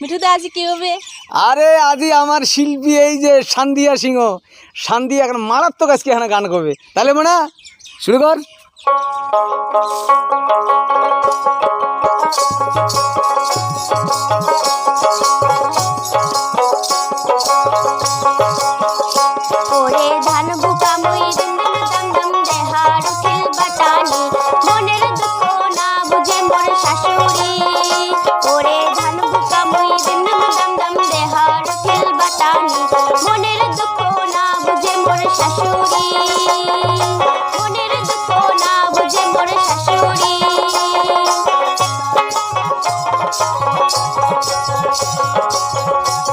মিঠুদা আজ কি হবে? আরে আজি আমার শিল্পী এই যে সান্দিয়া সিংহ। সান্দিয়া এখন মারাত্মক আজকে এখানে গান করবে। তাহলে মনে শুরু কর। মনের দুঃখ না বুঝে শাশুড়ি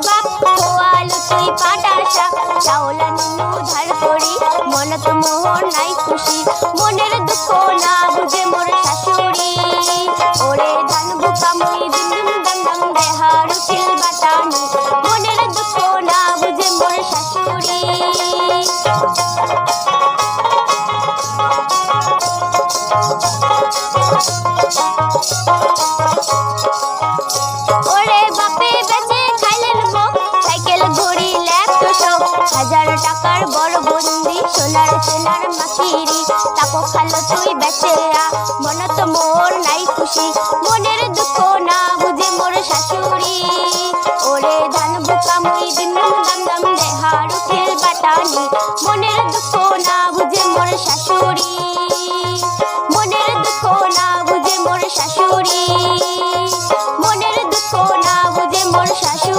আসিল বাপ খোয়াল তুই পাটা শাক। চাওলা নুনু ধার করি, মনত মোহর নাই খুশি। মনের দুঃখ না বুঝে মোর শাশুড়ি। ওরে ধান বুকা মুই দিন দিন দম দম দেহার উঠিল বাটানি মনের দুঃখ না বুঝে মোর শাশুড়ি। ওরে টাকার বড় বন্দি, সোনার চেনার মাকিরি তাকো খালো তুই বেচে আ মন তো মোর নাই খুশি, মনের দুঃখ না বুঝে মোর শাশুড়ি। ওরে ধান বুকা মুই দিন দাম দাম দেহার উঠিল বাটানি মনের দুঃখ না বুঝে মোর শাশুড়ি। মনের দুঃখ না বুঝে মোর শাশুড়ি। মনের দুঃখ না বুঝে মোর শাশুড়ি।